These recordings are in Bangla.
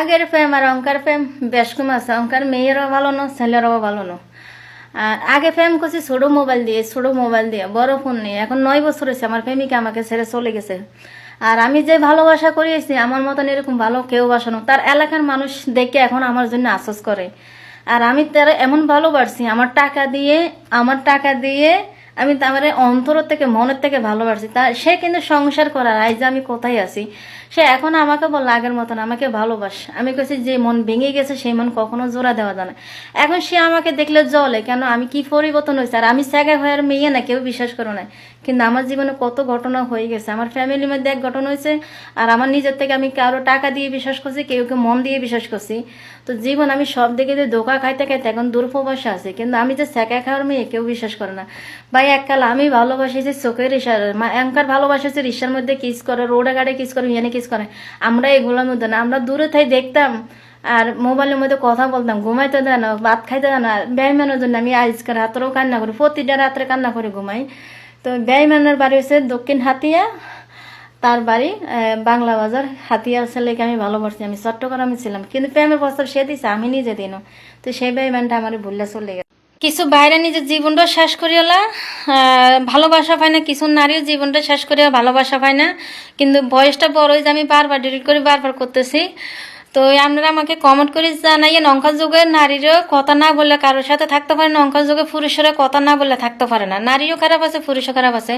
আগের প্রেম আর অঙ্কার প্রেম বেশ কম আছে। অঙ্কার মেয়েরও ভালো না, ছেলেরও ভালো না। আর আগে প্রেম করছি ছোটো মোবাইল দিয়ে, ছোটো মোবাইল দিয়ে, বড় ফোন নিয়ে। এখন নয় বছর হয়েছে, আমার প্রেমিকা আমাকে ছেড়ে চলে গেছে। আর আমি যে ভালোবাসা করিয়েছি আমার মতন এরকম ভালো কেউ বাসানো তার এলাকার মানুষ দেখে এখন আমার জন্য আশ্বাস করে। আর আমি তারা এমন ভালোবাসছি আমার টাকা দিয়ে, আমার টাকা দিয়ে আমি তার অন্তর থেকে, মনের থেকে ভালোবাসি। তা সে কিন্তু সংসার করার আজ আমি কোথায় আছি? সে এখন আমাকে বলল, আগের মতন আমাকে ভালোবাস। আমি কেছি যে মন ভেঙে গেছে, সেই মন কখনো জোড়া দেওয়া যায় না। এখন সে আমাকে দেখলে জলে কেন? আমি কি পরিবর্তন হয়েছে? আর আমি স্যাগা হয়ে মেয়ে না, কেউ বিশ্বাস করো না। কিন্তু আমার জীবনে কত ঘটনা হয়ে গেছে। আমার ফ্যামিলির মধ্যে এক ঘটনা হয়েছে, আর আমার নিজের থেকে আমি কারও টাকা দিয়ে বিশ্বাস করছি, কেউ কেউ মন দিয়ে বিশ্বাস করছি। তো জীবন আমি সব দিকে যে ধোকা খাইতে খাইতে এখন দুর্পবাসে আছি। কিন্তু আমি যে স্যাকা খাওয়ার মেয়ে, কেউ বিশ্বাস করে না। ভাই এককাল আমি ভালোবাসি যে চোখের ইশার এঙ্কার ভালোবাসেছে রিসার মধ্যে কিস করে, রোডে গাড়ি কিস করে ইয়ানে কিস করে। আমরা এগুলোর মধ্যে না, আমরা দূরে থাই দেখতাম, আর মোবাইলের মধ্যে কথা বলতাম, ঘুমাইতে দেয় না, ভাত খাইতে দেয় না ব্যায়ামের জন্য আমি আজকে রাত্রেও কান্না করি, প্রতিটা রাত্রে কান্না করে ঘুমাই। তো ব্যায়ামের বাড়ি হচ্ছে দক্ষিণ হাতিয়া, তার বাড়ি বাংলা বাজার। হাতিয়ার ছেলেকে আমি ভালোবাসি, আমি চট্টগ্রামে ছিলাম, কিন্তু প্রেমের প্রস্তাব সে দিছে, আমি নিজে দিন। তো সেই ব্যায়ামটা আমার ভুললে চলে গেছে। কিছু বাইরে নিজের জীবনটা শেষ করিয়ালা ভালোবাসা পায় না, কিছু নারীও জীবনটা শেষ করিয়া ভালোবাসা পায় না। কিন্তু বয়সটা বড় হয়ে আমি বারবার ডিলিট করে বারবার করতেছি। তো আপনারা আমাকে কমেন্ট করে জানাইয়েন অঙ্কা যুগের নারীরও কথা না বললে কারোর সাথে থাকতে পারে না যুগে পুরুষেরা কথা না বললে থাকতে পারে না। নারীও খারাপ আছে, পুরুষও খারাপ আছে।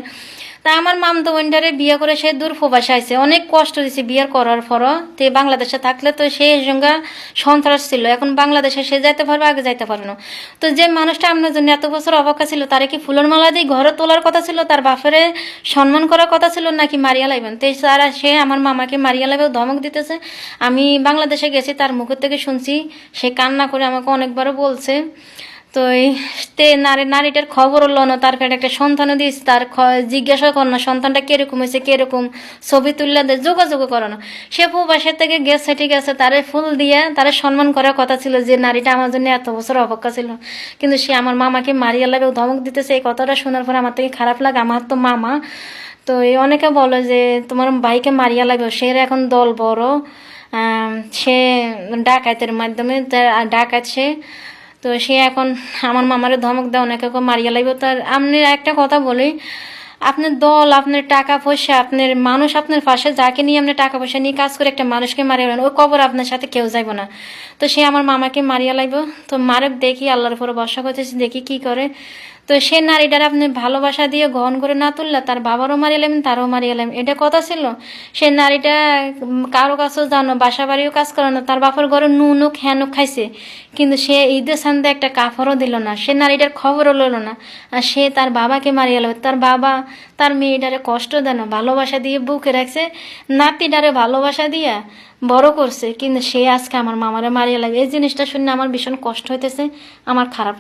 তা আমার মামতো বোনটারে বিয়ে করে সে দূর প্রবাসে আছে অনেক কষ্ট দিছে বিয়ের করার পরও। তো বাংলাদেশে থাকলে তো সে সঙ্গে সন্ত্রাস ছিল। এখন বাংলাদেশে সে যাইতে পারবে, আগে যাইতে পারবে না। তো যে মানুষটা আপনার জন্য এত বছর অপেক্ষা ছিল, তারে কি ফুলের মালা দিয়ে ঘরে তোলার কথা ছিল? তার বাপেরে সম্মান করার কথা ছিল নাকি মারিয়া লাইবেন? তো তারা সে আমার মামাকে মারিয়া লাইবেও ধমক দিতেছে। আমি বাংলাদেশে গেছি, তার মুখের থেকে শুনছি। সে কান্না করে আমাকে অনেকবারও বলছে। তো তে নারী, নারীটার খবর হলো না, তার পেটে একটা সন্তানও দিস তার জিজ্ঞাসা কর না, সন্তানটা কীরকম হয়েছে, কীরকম, ছবি তুললে দে, যোগাযোগ করো না। সে প্রবাসের থেকে গেছে, ঠিক আছে, তারে ফুল দিয়ে, তারে সম্মান করার কথা ছিল যে নারীটা আমার জন্য এত বছর অপেক্ষা ছিল। কিন্তু সে আমার মামাকে মারিয়া লাগে ধমক দিতেছে, এই কথাটা শোনার পর আমার থেকে খারাপ লাগে, আমার তো মামা। তো এই অনেকে বলে যে, তোমার ভাইকে মারিয়া লাগবে, সে এখন দল বড় সে ডাকাতের মাধ্যমে ডাকাত সে। তো সে এখন আমার মামারে ধমক দেয়, অনেকে মারিয়া লাগবে তার আপনি একটা কথা বলি, আপনার দল, আপনার টাকা পয়সা, আপনার মানুষ আপনার পাশে, যাকে নিয়ে আপনার টাকা পয়সা নিয়ে কাজ করে একটা মানুষকে মারিয়ে ওই কবর আপনার সাথে কেউ যাইব না। তো সে আমার মামাকে মারিয়া লাগবে তো মারক দেখি, আল্লাহর পরে বর্ষা করতেছি, দেখি কি করে। তো সে নারীটার আপনি ভালোবাসা দিয়ে গ্রহণ করে না তুললে তার বাবারও মারিয়ালাম তারও মারিয়ালাম এটা কথা ছিল। সে নারীটা কারও কাছেও জানো বাসা বাড়িও কাজ করে না, তার বাপের ঘরে নুনুক হ্যানুক খাইছে। কিন্তু সে ঈদের সান্দে একটা কাফরও দিল না, সে নারীটার খবরও লইল না। আর সে তার বাবাকে মারিয়াল তার বাবা তার মেয়েটারে কষ্ট দেন, ভালোবাসা দিয়ে বুকে রাখছে, নাতিটারে ভালোবাসা দিয়া বড় করছে। কিন্তু সে আজকে আমার মামারে মারিয়া লাগে এই জিনিসটা শুনে আমার ভীষণ কষ্ট হইতেছে, আমার খারাপ